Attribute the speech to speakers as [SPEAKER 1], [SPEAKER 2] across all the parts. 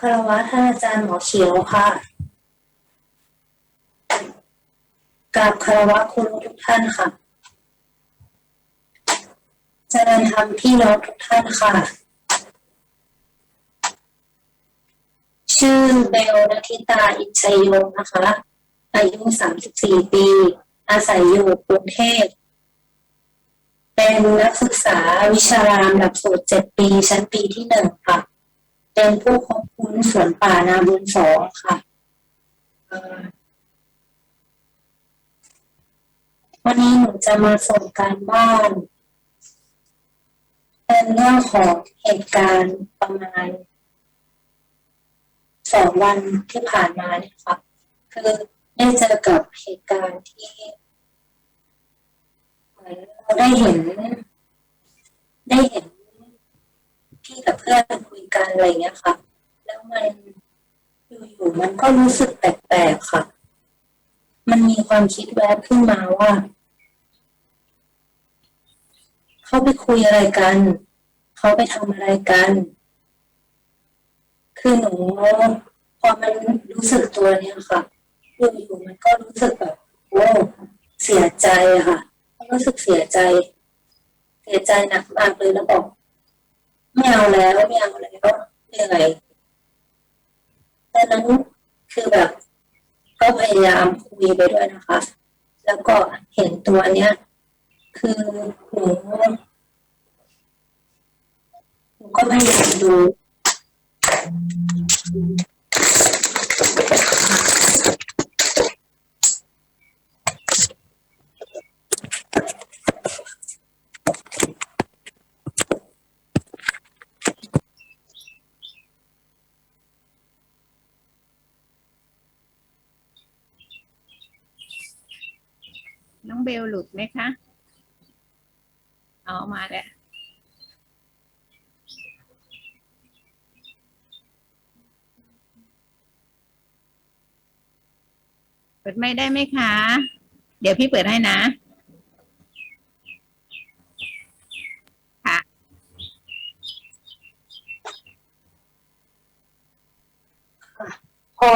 [SPEAKER 1] คารวะท่านอาจารย์หมอเขียวค่ะกราบคารวะคุณทุกท่านค่ะเจริญธรรมพี่น้องทุกท่านค่ะ ชื่อเบลนัทิตาอินชัยโยนะคะ อายุ 34 ปี อาศัยอยู่กรุงเทพเป็นนักศึกษาวิชารามหลักสูตร 7 ปี ชั้นปีที่หนึ่งค่ะ เป็นผู้ควบคุมสวนป่านาบุญสองค่ะวันนี้หนูจะมาส่งการบ้าน เป็นเรื่องของเหตุการณ์ประมาณสองวันที่ผ่านมาเนี่ยค่ะ คือได้เจอกับเหตุการณ์ที่เหมือนเราได้เห็น ได้เห็น พี่กับเพื่อนคุยกันอะไรเงี้ยค่ะ แล้วมันอยู่ๆมันก็รู้สึกแปลกๆค่ะ มันมีความคิดแวบขึ้นมาว่าเขาไปคุยอะไรกันเขาไปทำอะไรกัน คือหนูพอมันรู้สึกตัวเนี่ยค่ะอยู่ๆมันก็รู้สึกแบบโอ้เสียใจค่ะ รู้สึกเสียใจ เสียใจหนักมากเลยแล้วบอก ไม่เอาแล้วไม่เอาแล้วเหนื่อยตอนนั้นคือแบบ ก็พยายามคุยไปด้วยนะคะ แล้วก็เห็นตัวเนี้ย คือหนูหนูก็พยายามดู
[SPEAKER 2] น้องเบลหลุดไหมคะ เอามาแล้วเปิดไม่ได้ไหมคะ เดี๋ยวพี่เปิดให้นะค่ะ
[SPEAKER 1] พอ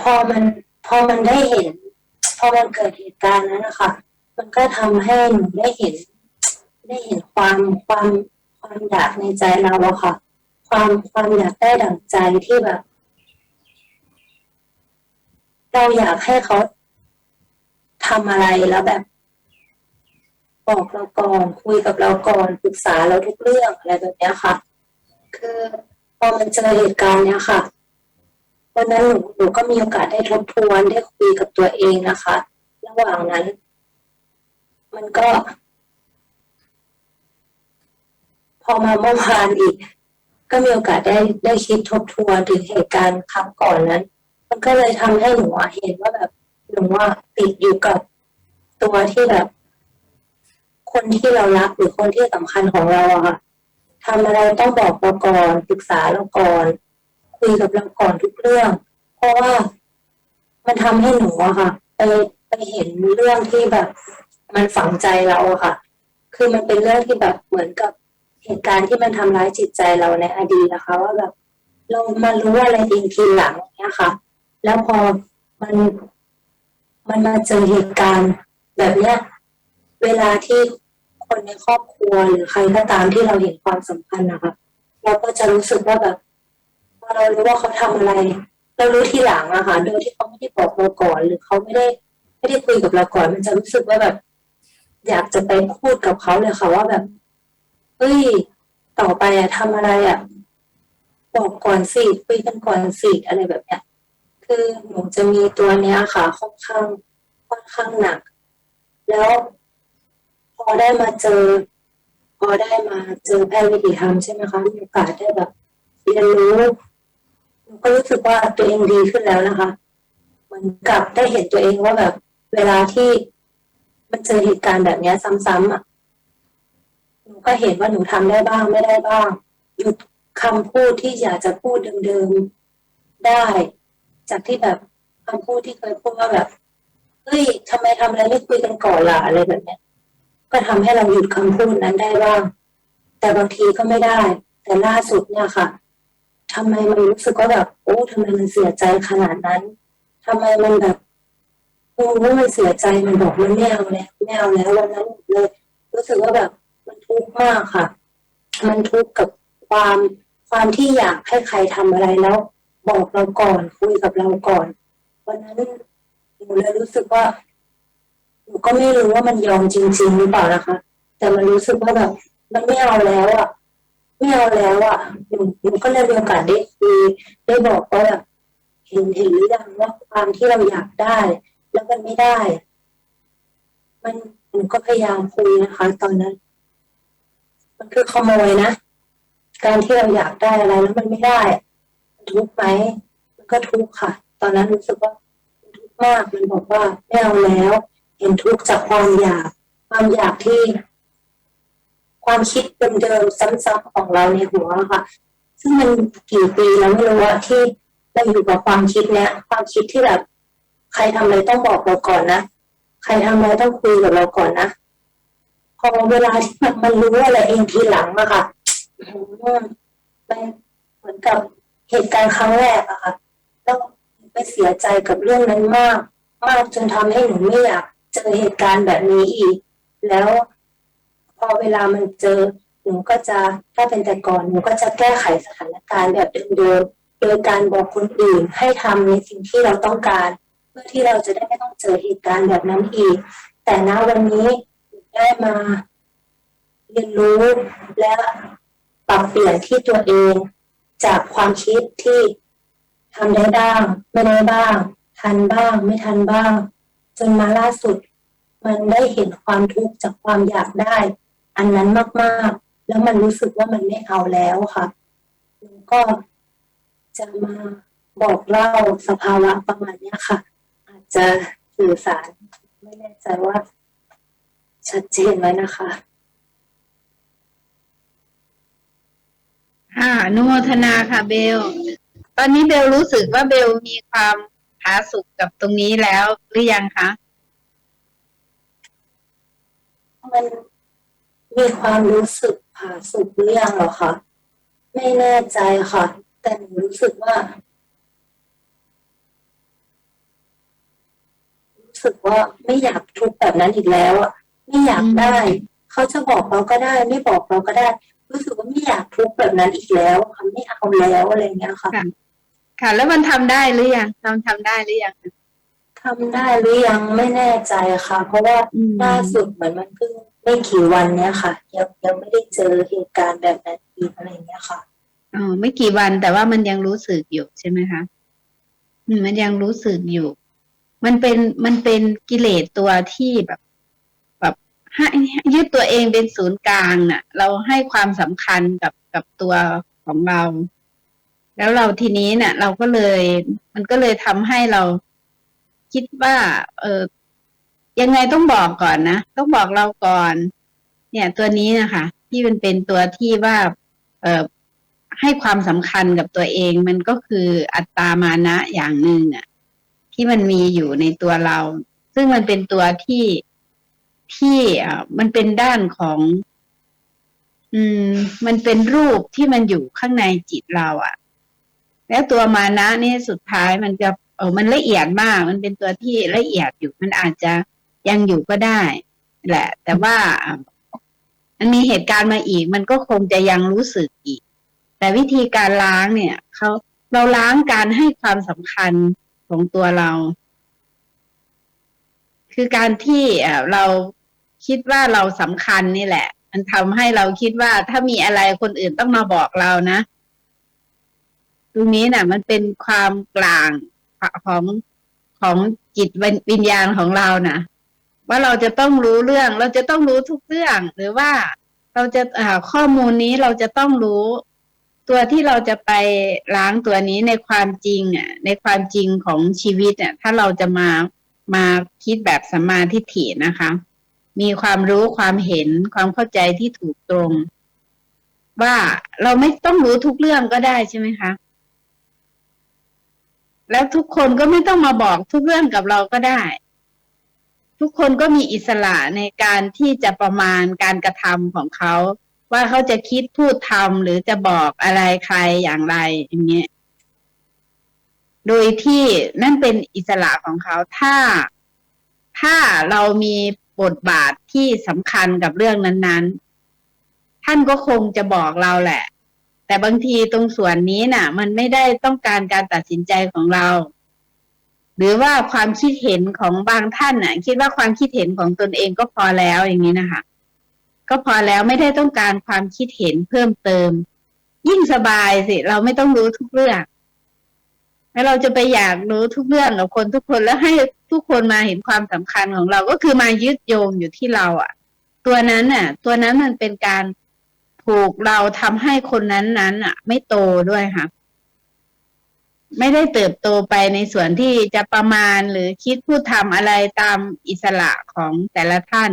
[SPEAKER 1] พอมันพอมันได้เห็น พอมันเกิดเหตุการณ์นั้นนะคะมันก็ทำให้หนูได้เห็น ได้เห็นความความความอยากในใจเราอะค่ะ ความความอยากได้ดั่งใจที่แบบ เราอยากให้เขาทำอะไรแล้วแบบ บอกเราก่อนคุยกับเราก่อนปรึกษาเราทุกเรื่องอะไรแบบเนี้ยค่ะ คือพอมันเจอเหตุการณ์เนี้ยค่ะ วันนั้นหนูหนูก็มีโอกาสได้ทบทวนได้คุยกับตัวเองนะคะ ระหว่างนั้น มันก็ พอมาเมื่อวานอีก ก็มีโอกาสได้ได้คิดทบทวนถึงเหตุการณ์ครั้งก่อนนั้น มันก็เลยทำให้หนูเห็นว่าแบบหนูว่าติดอยู่กับตัวที่แบบ คนที่เรารักหรือคนที่สำคัญของเราอะค่ะทำอะไรต้องบอกเราก่อนปรึกษาเราก่อน คุยกับเราก่อนทุกเรื่อง เพราะว่ามันทำให้หนูอะค่ะไปไปเห็นเรื่องที่แบบ มันฝังใจเราอะค่ะ คือมันเป็นเรื่องที่แบบเหมือนกับเหตุการณ์ที่มันทำร้ายจิตใจเราในอดีตนะคะ ว่าแบบ เรามารู้อะไรจริงทีหลังอย่างเนี้ยค่ะ แล้วพอมันมันมาเจอเหตุการณ์แบบเนี้ย เวลาที่คนในครอบครัวหรือใครก็ตามที่เราเห็นความสำคัญนะคะ เราก็จะรู้สึกว่าแบบ เรารู้ว่าเขาทำอะไร เรารู้ทีหลังอะค่ะโดยที่เขาไม่ได้บอกเราก่อน หรือเขาไม่ได้ไม่ได้คุยกับเราก่อน มันจะรู้สึกว่าแบบ อยากจะไปพูดกับเขาเลยค่ะว่าแบบเฮ้ยต่อไปอะทำอะไรอะบอกก่อนสิคุยกันก่อนสิอะไรแบบเนี้ยคือหนูจะมีตัวเนี้ยค่ะค่อนข้างค่อนข้างหนัก แล้วพอได้มาเจอ พอได้มาเจอแพทย์วิถีธรรมใช่ไหมคะมีโอกาสได้แบบเรียนรู้ ก็รู้สึกว่าตัวเองดีขึ้นแล้วนะคะ เหมือนกับได้เห็นตัวเองว่าแบบ เวลาที่มันเจอเหตุการณ์แบบนี้ซ้ำๆอะหนูก็เห็นว่าหนูทำได้บ้างไม่ได้บ้างหยุดคำพูดที่อยากจะพูดเดิมๆได้ จากที่แบบคำพูดที่เคยพูดว่าแบบเฮ้ยทำไมทำอะไรไม่คุยกันก่อนล่ะอะไรแบบเนี้ยก็ทำให้เราหยุดคำพูดนั้นได้บ้าง แต่บางทีก็ไม่ได้ แต่ล่าสุดเนี่ยค่ะ ทำไมมันรู้สึกว่าแบบโอ้ทำไมมันเสียใจขนาดนั้นทำไมมันแบบโอ้มันเสียใจมันบอกมันไม่เอาแล้วไม่เอาแล้ววันนั้นเลย รู้สึกว่าแบบมันทุกข์มากค่ะ มันทุกข์กับความความที่อยากให้ใครทำอะไรแล้ว บอกเราก่อนคุยกับเราก่อน วันนั้นหนูเลยรู้สึกว่าหนูก็ไม่รู้ว่ามันยอมจริง ๆ หรือเปล่านะคะ แต่มันรู้สึกว่าแบบมันไม่เอาแล้วอะ ไม่เอาแล้วอะหนูหนูก็เลยมีโอกาสได้คุยได้บอกว่าแบบเห็นเห็นหรือยังว่าความที่เราอยากได้ แล้วมันไม่ได้ มันหนูก็พยายามคุยนะคะ ตอนนั้น มันคือขโมยนะการที่เราอยากได้อะไรแล้วมันไม่ได้ทุกไหมมันก็ทุกค่ะ ตอนนั้นรู้สึกว่าทุกมากมันบอกว่าไม่เอาแล้ว เห็นทุกจากความอยาก ความอยากที่ ความคิดเดิมๆซ้ำๆของเราในหัวค่ะ ซึ่งมันกี่ปีแล้วไม่รู้ว่าที่เราอยู่กับความคิดเนี้ยความคิดที่แบบใครทำอะไรต้องบอกเราก่อนนะใครทำอะไรต้องคุยกับเราก่อนนะพอเวลาที่มันมันรู้อะไรเองทีหลังอะค่ะอืมมันเหมือนกับเหตุการณ์ครั้งแรกอะค่ะแล้วไปเสียใจกับเรื่องนั้นมาก มากจนทำให้หนูไม่อยากเจอเหตุการณ์แบบนี้อีก แล้ว พอเวลามันเจอหนูก็จะถ้าเป็นแต่ก่อนหนูก็จะแก้ไขสถานการณ์แบบเดิมๆโดยการบอกคนอื่นให้ทำในสิ่งที่เราต้องการ เพื่อที่เราจะได้ไม่ต้องเจอเหตุการณ์แบบนั้นอีก แต่ณวันนี้หนูได้มา เรียนรู้และปรับเปลี่ยนที่ตัวเอง จากความคิดที่ทำได้บ้าง ไม่ได้บ้าง ทันบ้าง ไม่ทันบ้าง จนมาล่าสุด มันได้เห็นความทุกข์จากความอยากได้ อันนั้นมากๆ แล้วมันรู้สึกว่ามันไม่เอาแล้วค่ะหนูก็จะมาบอกเล่าสภาวะประมาณเนี้ยค่ะ อาจจะสื่อสารไม่แน่ใจว่า ชัดเจนไหมนะคะ
[SPEAKER 2] ค่ะอนุโมทนาค่ะเบล ตอนนี้เบลรู้สึกว่าเบลมีความผาสุกกับตรงนี้แล้วหรือยังคะ
[SPEAKER 1] มัน มีความรู้สึกผาสุกหรือยังหรอคะไม่แน่ใจค่ะ แต่หนูรู้สึกว่า รู้สึกว่าไม่อยากทุกข์แบบนั้นอีกแล้วอะไม่อยากได้ เขาจะบอกเราก็ได้ ไม่บอกเราก็ได้ รู้สึกว่าไม่อยากทุกข์แบบนั้นอีกแล้วค่ะไม่เอาแล้วอะไรเงี้ยค่ะ
[SPEAKER 2] ค่ะค่ะแล้วมันทำได้หรือยังทำทำได้หรือยัง
[SPEAKER 1] ทำได้หรือยังไม่แน่ใจค่ะ เพราะว่า
[SPEAKER 2] อืม
[SPEAKER 1] ล่าสุดเหมือนมันเพิ่งไม่กี่วันเนี้ยค่ะ ยังยังไม่ได้เจอเหตุการณ์แบบนั้นอีกอะไรเงี้ยค่ะ
[SPEAKER 2] อ๋อไม่กี่วันแต่ว่ามันยังรู้สึกอยู่ใช่ไหมคะอืมมันยังรู้สึกอยู่ มันเป็นมันเป็นกิเลสตัวที่แบบ แบบให้ยึดตัวเองเป็นศูนย์กลางน่ะ เราให้ความสำคัญกับกับตัวของเรา แล้วเราทีนี้เนี่ยเราก็เลย มันก็เลยทำให้เรา คิดว่า เออยังไงต้องบอกก่อนนะต้องบอกเราก่อน เนี่ย ตัวนี้นะคะที่มันเป็นตัวที่ว่า เออให้ความสำคัญกับตัวเอง มันก็คืออัตตามานะอย่างหนึ่งอะที่มันมีอยู่ในตัวเรา ซึ่งมันเป็นตัวที่ที่อ่ามันเป็นด้านของ อืม มันเป็นรูปที่มันอยู่ข้างในจิตเราอะ แล้วตัวมานะนี่สุดท้ายมันจะ เออมันละเอียดมาก มันเป็นตัวที่ละเอียดอยู่ มันอาจจะยังอยู่ก็ได้ แหละ แต่ว่ามันมีเหตุการณ์มาอีก มันก็คงจะยังรู้สึกอีก แต่วิธีการล้างเนี่ยเขาเราล้างการให้ความสำคัญของตัวเรา คือการที่เอ่อเราคิดว่าเราสำคัญนี่แหละ มันทำให้เราคิดว่าถ้ามีอะไรคนอื่นต้องมาบอกเรานะ ตรงนี้น่ะ มันเป็นความกลาง ของของจิตวิญญาณของเรานะว่าเราจะต้องรู้เรื่อง เราจะต้องรู้ทุกเรื่อง หรือว่าเราจะอ่าข้อมูลนี้เราจะต้องรู้ตัวที่เราจะไปล้างตัวนี้ในความจริงอะ ในความจริงของชีวิตอะถ้าเราจะมามาคิดแบบสัมมาทิฏฐินะคะ มีความรู้ความเห็นความเข้าใจที่ถูกตรง ว่าเราไม่ต้องรู้ทุกเรื่องก็ได้ใช่ไหมคะ แล้วทุกคนก็ไม่ต้องมาบอกทุกเรื่องกับเราก็ได้ ทุกคนก็มีอิสระในการที่จะประมาณการกระทำของเขา ว่าเขาจะคิดพูดทำหรือจะบอกอะไรใครอย่างไรอย่างเงี้ยโดยที่นั่นเป็นอิสระของเขาถ้าถ้าเรามีบทบาทที่สำคัญกับเรื่องนั้น ๆ ท่านก็คงจะบอกเราแหละ แต่บางทีตรงส่วนนี้น่ะ มันไม่ได้ต้องการการตัดสินใจของเรา หรือว่าความคิดเห็นของบางท่านน่ะ คิดว่าความคิดเห็นของตนเองก็พอแล้วอย่างนี้นะคะ ก็พอแล้วไม่ได้ต้องการความคิดเห็นเพิ่มเติม ยิ่งสบายสิ เราไม่ต้องรู้ทุกเรื่องแล้วเราจะไปอยากรู้ทุกเรื่องกับคนทุกคนแล้วให้ทุกคนมาเห็นความสำคัญของเราก็คือมายึดโยงอยู่ที่เราอะ่ะ ตัวนั้นน่ะ ตัวนั้นมันเป็นการ ผูกเราทำให้คนนั้นนั้นอะ ไม่โตด้วยค่ะ ไม่ได้เติบโตไปในส่วนที่จะประมาณหรือคิดพูดทำอะไรตามอิสระของแต่ละท่าน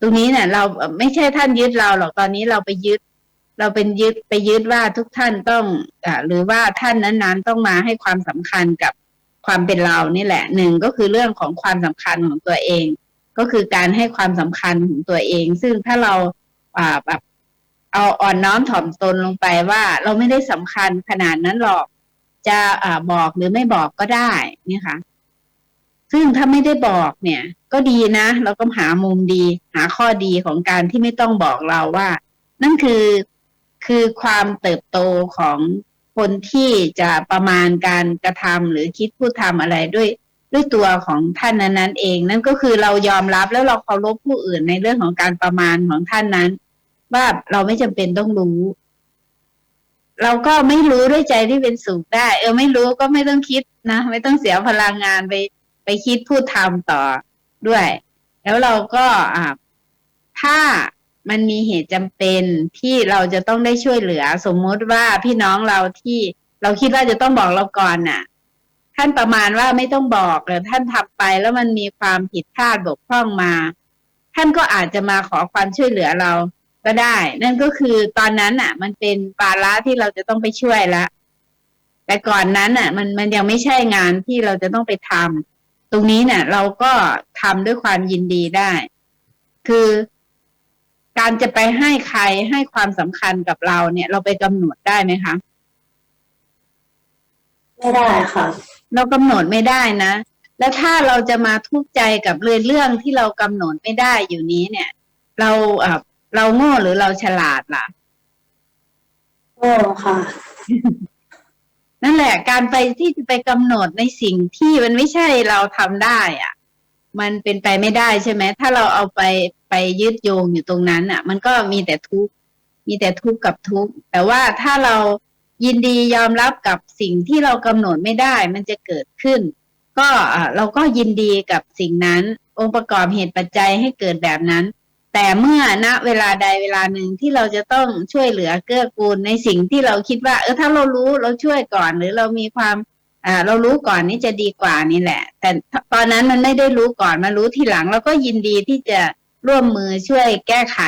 [SPEAKER 2] ตรงนี้เนี่ย เราไม่ใช่ท่านยึดเราหรอกตอนนี้เราไปยึด เราเป็นยึดไปยึดว่าทุกท่านต้องอ่าหรือว่าท่านนั้นๆต้องมาให้ความสำคัญกับความเป็นเรานี่แหละหนึ่งก็คือเรื่องของความสำคัญของตัวเองก็คือการให้ความสำคัญของตัวเอง ซึ่งถ้าเราอ่าแบบ เอาอ่อนน้อมถ่อมตนลงไปว่า เราไม่ได้สำคัญขนาดนั้นหรอก จะอ่าบอกหรือไม่บอกก็ได้นี่ค่ะ ซึ่งถ้าไม่ได้บอกเนี่ย ก็ดีนะ เราก็หามุมดี หาข้อดีของการที่ไม่ต้องบอกเราว่า นั่นคือคือความเติบโตของคนที่จะประมาณการกระทำหรือคิดพูดทำอะไรด้วยด้วยตัวของท่านนั้นๆเอง นั่นก็คือเรายอมรับแล้วเราเคารพผู้อื่นในเรื่องของการประมาณของท่านนั้น ว่าเราไม่จำเป็นต้องรู้ เราก็ไม่รู้ด้วยใจที่เป็นสุขได้ เออไม่รู้ก็ไม่ต้องคิดนะไม่ต้องเสียพลังงานไป ไปคิดพูดทำต่อด้วย แล้วเราก็อ่าถ้ามันมีเหตุจำเป็นที่เราจะต้องได้ช่วยเหลือ สมมุติว่าพี่น้องเราที่เราคิดว่าจะต้องบอกเราก่อนน่ะ ท่านประมาณว่าไม่ต้องบอกหรือท่านทำไปแล้วมันมีความผิดพลาดบกพร่องมา ท่านก็อาจจะมาขอความช่วยเหลือเรา ก็ได้ นั่นก็คือตอนนั้นอะ มันเป็นภาระที่เราจะต้องไปช่วยละแต่ก่อนนั้นอะ มันมันยังไม่ใช่งานที่เราจะต้องไปทำตรงนี้เนี่ยเราก็ทำด้วยความยินดีได้ คือการจะไปให้ใครให้ความสำคัญกับเราเนี่ย เราไปกำหนดได้ไหมคะ
[SPEAKER 1] ไม่ได้ค่ะ
[SPEAKER 2] เรากำหนดไม่ได้นะ แล้วถ้าเราจะมาทุกข์ใจกับเรื่องเรื่องที่เรากำหนดไม่ได้อยู่นี้เนี่ย เรา เอ่อเราโง่หรือเราฉลาดล่ะ
[SPEAKER 1] โอ้ค่ะ
[SPEAKER 2] นั่นแหละ การไปที่จะไปกำหนดในสิ่งที่มันไม่ใช่เราทำได้อะมันเป็นไปไม่ได้ใช่ไหม ถ้าเราเอาไปไปยึดโยงอยู่ตรงนั้นอะ มันก็มีแต่ทุกข์มีแต่ทุกข์กับทุกข์แต่ว่าถ้าเรายินดียอมรับกับสิ่งที่เรากำหนดไม่ได้ มันจะเกิดขึ้น ก็อ่าเราก็ยินดีกับสิ่งนั้น องค์ประกอบเหตุปัจจัยให้เกิดแบบนั้น แต่เมื่อณเวลาใดเวลาหนึ่งที่เราจะต้องช่วยเหลือเกื้อกูลในสิ่งที่เราคิดว่า เออถ้าเรารู้เราช่วยก่อน หรือเรามีความอ่าเรารู้ก่อนนี่จะดีกว่านี่แหละ แต่ตอนนั้นมันไม่ได้รู้ก่อนมารู้ทีหลังเราก็ยินดีที่จะร่วมมือช่วยแก้ไข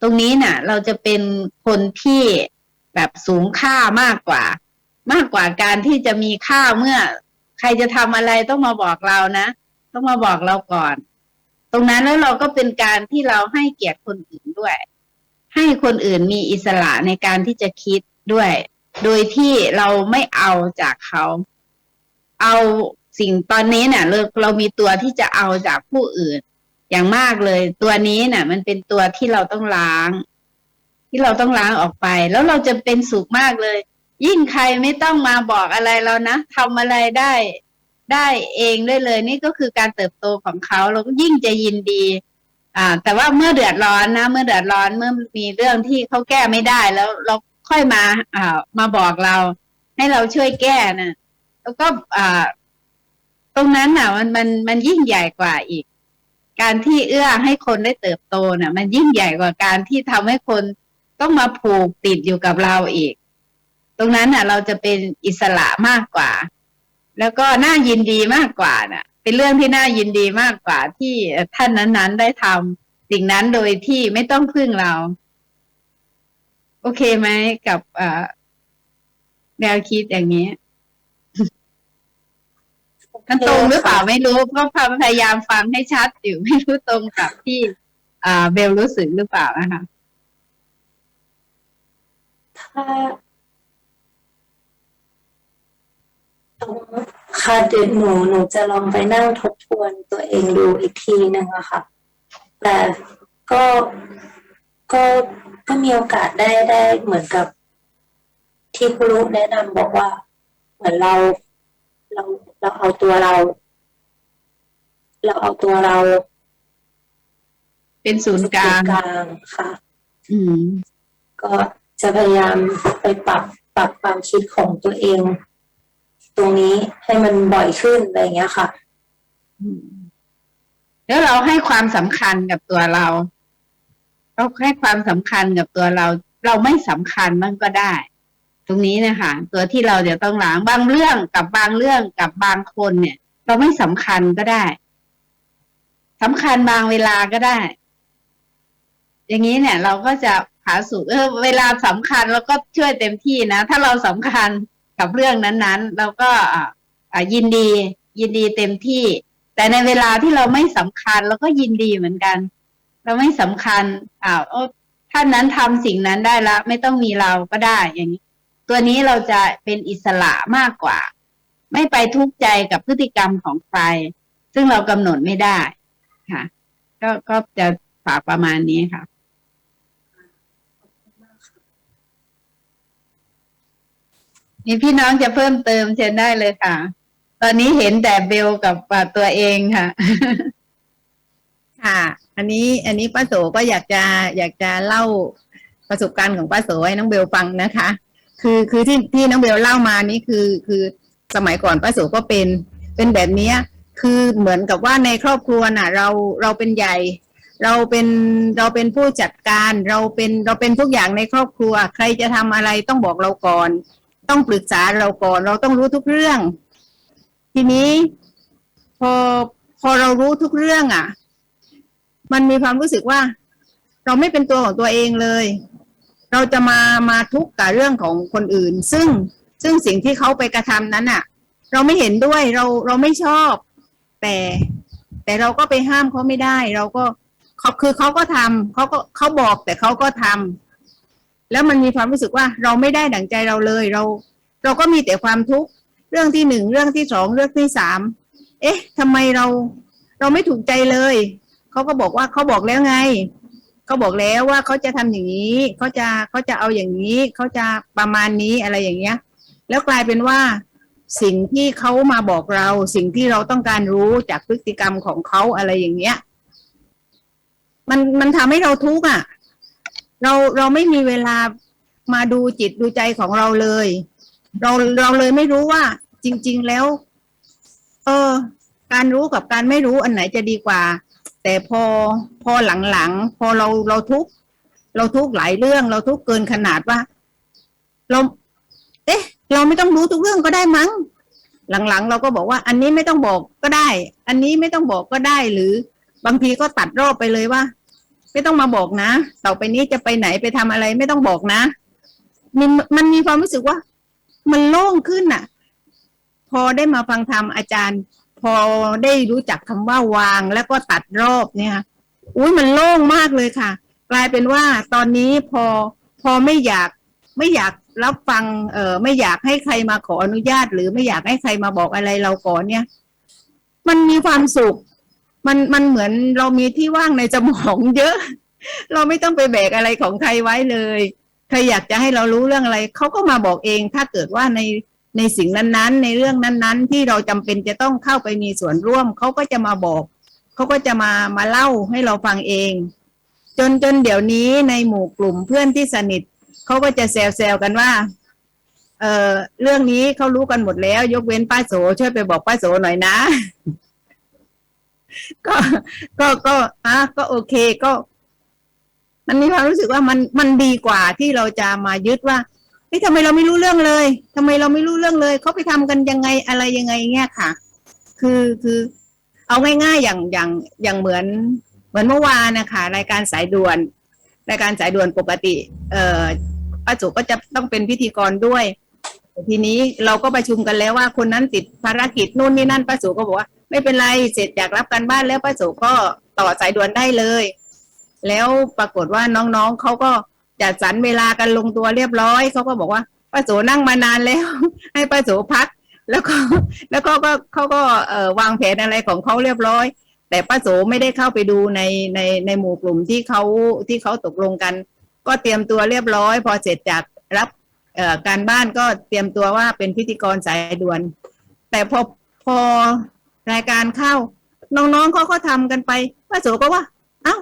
[SPEAKER 2] ตรงนี้น่ะ เราจะเป็นคนที่แบบสูงค่ามากกว่า มากกว่าการที่จะมีค่าเมื่อ ใครจะทำอะไรต้องมาบอกเรานะ ต้องมาบอกเราก่อน ตรงนั้นแล้วเราก็เป็นการที่เราให้เกียรติคนอื่นด้วย ให้คนอื่นมีอิสระในการที่จะคิดด้วย โดยที่เราไม่เอาจากเขา เอาสิ่งตอนนี้เนี่ยเราเรามีตัวที่จะเอาจากผู้อื่น อย่างมากเลย ตัวนี้เนี่ยมันเป็นตัวที่เราต้องล้าง ที่เราต้องล้างออกไป แล้วเราจะเป็นสุขมากเลย ยิ่งใครไม่ต้องมาบอกอะไรเรานะทำอะไรได้ ได้เองได้เลย นี่ก็คือการเติบโตของเขาเราก็ยิ่งจะยินดี อ่า แต่ว่าเมื่อเดือดร้อนนะ เมื่อเดือดร้อนเมื่อมีเรื่องที่เขาแก้ไม่ได้แล้วเราค่อยมา อ่า มาบอกเรา ให้เราช่วยแก้นะแล้วก็อ่า ตรงนั้นน่ะ มันมันมันยิ่งใหญ่กว่าอีก การที่เอื้อให้คนได้เติบโตน่ะ มันยิ่งใหญ่กว่าการที่ทำให้คนต้องมาผูกติดอยู่กับเราอีก ตรงนั้นน่ะ เราจะเป็นอิสระมากกว่า แล้วก็น่ายินดีมากกว่าน่ะ เป็นเรื่องที่น่ายินดีมากกว่าที่ท่านนั้น ๆ ได้ทำสิ่งนั้นโดยที่ไม่ต้องพึ่งเรา โอเคไหมกับอ่าแนวคิดอย่างนี้มันตรงหรือเปล่าไม่รู้ก็พยายามฟังให้ชัดอยู่ไม่รู้ตรงกับที่อ่าเบลรู้สึกหรือเปล่านะคะ
[SPEAKER 1] ถ้าตรง ค่ะเดี๋ยวหนูหนูจะลองไปนั่งทบทวนตัวเองดูอีกทีนึงอะค่ะ แต่ก็ก็ก็มีโอกาสได้ได้เหมือนกับ ที่ครูแนะนำบอกว่า เหมือนเราเราเราเอาตัวเรา เราเอาตัวเรา
[SPEAKER 2] เป็นศูนย์กลาง
[SPEAKER 1] กลางค่ะ
[SPEAKER 2] อืม
[SPEAKER 1] ก็จะพยายามไปปรับปรับความคิดของตัวเอง ตรงนี้ให้มันบ่อยขึ้นอะไรเงี้ยค่ะ
[SPEAKER 2] แล้วเราให้ความสำคัญกับตัวเราเราให้ความสำคัญกับตัวเรา เราไม่สำคัญมันก็ได้ ตรงนี้นะคะตัวที่เราจะต้องล้างบางเรื่องกับบางเรื่องกับบางคนเนี่ย เราไม่สำคัญก็ได้สำคัญบางเวลาก็ได้ อย่างนี้เนี่ย เราก็จะผาสุกเออเวลาสำคัญเราก็ช่วยเต็มที่นะ ถ้าเราสำคัญ กับเรื่องนั้นๆ เราก็ยินดียินดีเต็มที่ แต่ในเวลาที่เราไม่สำคัญเราก็ยินดีเหมือนกัน เราไม่สำคัญอ้าวท่านนั้นทำสิ่งนั้นได้ล้วไม่ต้องมีเราก็ได้อย่างนี้ ตัวนี้เราจะเป็นอิสระมากกว่า ไม่ไปทุกข์ใจกับพฤติกรรมของใครซึ่งเรากำหนดไม่ได้ค่ะ ก็ก็จะฝากประมาณนี้ค่ะ มีพี่น้องจะเพิ่มเติมเชิญได้เลยค่ะ ตอนนี้เห็นแต่เบลกับตัวเองค่ะ
[SPEAKER 3] ค่ะ อันนี้อันนี้ป้าโสก็อยากจะอยากจะเล่าประสบการณ์ของป้าโสให้น้องเบลฟังนะคะ คือคือที่ที่น้องเบลเล่ามานี่คือคือสมัยก่อนป้าโสก็เป็นเป็นแบบนี้คือเหมือนกับว่าในครอบครัวน่ะ เราเราเป็นใหญ่ เราเป็นเราเป็นผู้จัดการ เราเป็นเราเป็นทุกอย่างในครอบครัว ใครจะทำอะไรต้องบอกเราก่อน ต้องปรึกษาเราก่อน เราต้องรู้ทุกเรื่อง ทีนี้พอพอเรารู้ทุกเรื่องอะ มันมีความรู้สึกว่า เราไม่เป็นตัวของตัวเองเลย เราจะมามาทุกข์กับเรื่องของคนอื่น ซึ่งซึ่งสิ่งที่เขาไปกระทำนั้นอะ เราไม่เห็นด้วยเราเราไม่ชอบ แต่ แต่เราก็ไปห้ามเขาไม่ได้ เราก็เขาคือเขาก็ทำเขาก็เขาบอกแต่เขาก็ทำ แล้วมันมีความรู้สึกว่าเราไม่ได้ดั่งใจเราเลย เรา เราก็มีแต่ความทุกข์เรื่องที่หนึ่งเรื่องที่สองเรื่องที่สามเอ๊ะทำไมเรา เราไม่ถูกใจเลยเขาก็บอกว่าเขาบอกแล้วไงเขาบอกแล้วว่าเขาจะทำอย่างนี้เขาจะเขาจะเอาอย่างนี้เขาจะประมาณนี้อะไรอย่างเงี้ย แล้วกลายเป็นว่าสิ่งที่เขามาบอกเราสิ่งที่เราต้องการรู้จากพฤติกรรมของเขาอะไรอย่างเงี้ย มันมันทำให้เราทุกข์อะ เราเราไม่มีเวลามาดูจิตดูใจของเราเลย เราเราเลยไม่รู้ว่า จริง ๆแล้ว เออ การรู้กับการไม่รู้อันไหนจะดีกว่า แต่พอพอหลังๆพอเราเราทุกเราทุกหลายเรื่อง เราทุกเกินขนาดว่า เรา เอ๊ะ เราไม่ต้องรู้ทุกเรื่องก็ได้มั้ง หลังๆ เราก็บอกว่า อันนี้ไม่ต้องบอกก็ได้ อันนี้ไม่ต้องบอกก็ได้หรือบางทีก็ตัดรอบไปเลยว่า ไม่ต้องมาบอกนะต่อไปนี้จะไปไหนไปทำอะไรไม่ต้องบอกนะมันมันมีความรู้สึกว่า มันโล่งขึ้นน่ะ พอได้มาฟังธรรมอาจารย์ พอได้รู้จักคำว่าวางแล้วก็ตัดรอบเนี่ยค่ะอุ้ยมันโล่งมากเลยค่ะ กลายเป็นว่าตอนนี้พอพอไม่อยากไม่อยากรับฟัง เออไม่อยากให้ใครมาขออนุญาต หรือไม่อยากให้ใครมาบอกอะไรเราก่อนเนี่ย มันมีความสุข มันมันเหมือนเรามีที่ว่างในสมองเยอะ เราไม่ต้องไปแบกอะไรของใครไว้เลยใครอยากจะให้เรารู้เรื่องอะไรเขาก็มาบอกเอง ถ้าเกิดว่าในในสิ่งนั้นๆ ในเรื่องนั้นๆ ที่เราจำเป็นจะต้องเข้าไปมีส่วนร่วมเขาก็จะมาบอกเขาก็จะมามาเล่าให้เราฟังเอง จนจนเดี๋ยวนี้ในหมู่กลุ่มเพื่อนที่สนิทเขาก็จะแซวๆกันว่าเออเรื่องนี้เขารู้กันหมดแล้ว ยกเว้นป้าโสช่วยไปบอกป้าโสหน่อยนะ ก็ก็ก็อะก็โอเคก็ มันมีความรู้สึกว่ามันมันดีกว่าที่เราจะมายึดว่าเฮ้ยทำไมเราไม่รู้เรื่องเลยทำไมเราไม่รู้เรื่องเลยเขาไปทำกันยังไงอะไรยังไงเงี้ยค่ะ คือคือ เอาง่ายๆอย่างอย่างอย่างเหมือน เหมือนเมื่อวานนะคะรายการสายด่วน รายการสายด่วนปกติ เอ่อป้าจุก็จะต้องเป็นพิธีกรด้วยทีนี้เราก็ประชุมกันแล้วว่าคนนั้นติดภารกิจนู่นนี่นั่นป้าจุก็บอกว่า ไม่เป็นไรเสร็จจากรับการบ้านแล้วป้าจุก็ต่อสายด่วนได้เลย แล้วปรากฏว่าน้องๆเขาก็จัดสรรเวลากันลงตัวเรียบร้อยเขาก็บอกว่าป้าโสนั่งมานานแล้ว ให้ป้าโสพัก แล้วก็แล้วก็ก็เขาก็วางแผนอะไรของเขาเรียบร้อย แต่ป้าโสไม่ได้เข้าไปดูในในในหมู่กลุ่มที่เขาที่เขาตกลงกัน ก็เตรียมตัวเรียบร้อย พอเสร็จจากรับการบ้านก็เตรียมตัวว่าเป็นพิธีกรสายด่วน แต่พอพอ รายการเข้า น้องๆเขาก็ทำกันไปป้าโสก็ว่า เอ้า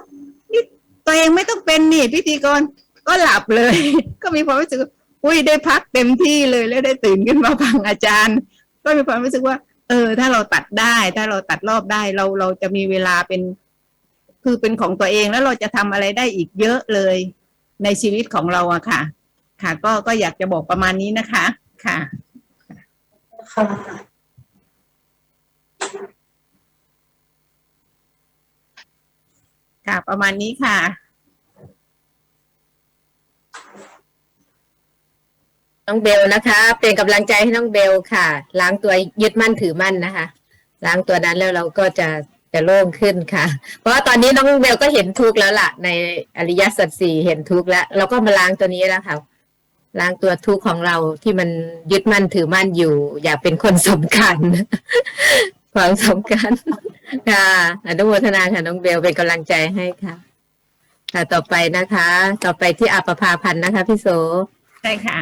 [SPEAKER 3] นี่ตัวเองไม่ต้องเป็นนี่พิธีกรก็หลับเลย ก็มีความรู้สึกอุ้ยได้พักเต็มที่เลยแล้วได้ตื่นขึ้นมาฟังอาจารย์ ก็มีความรู้สึกว่า เออ ถ้าเราตัดได้ ถ้าเราตัดรอบได้ เราเราจะมีเวลาเป็น คือเป็นของตัวเองแล้วเราจะทำอะไรได้อีกเยอะเลยในชีวิตของเราอะค่ะ ค่ะ ก็ก็อยากจะบอกประมาณนี้นะคะ ค่ะ
[SPEAKER 1] ค่ะ
[SPEAKER 3] ค่ะประมาณนี้ค่ะ
[SPEAKER 4] น้องเบลนะคะ เป็นกำลังใจให้น้องเบลค่ะ ล้างตัวยึดมั่นถือมั่นนะคะ ล้างตัวนั้นแล้วเราก็จะจะโล่งขึ้นค่ะ เพราะว่าตอนนี้น้องเบลก็เห็นทุกข์แล้วล่ะ ในอริยสัจสี่เห็นทุกข์แล้ว เราก็มาล้างตัวนี้แล้วค่ะล้างตัวทุกข์ของเราที่มันยึดมั่นถือมั่นอยู่ อยากเป็นคนสำคัญ ความสำคัญค่ะอนุโมทนาค่ะน้องเบลเป็นกำลังใจให้ค่ะค่ะต่อไปนะคะ ต่อไปที่อาปภาพันธ์นะคะ พี่โส
[SPEAKER 3] ใช่ค่ะ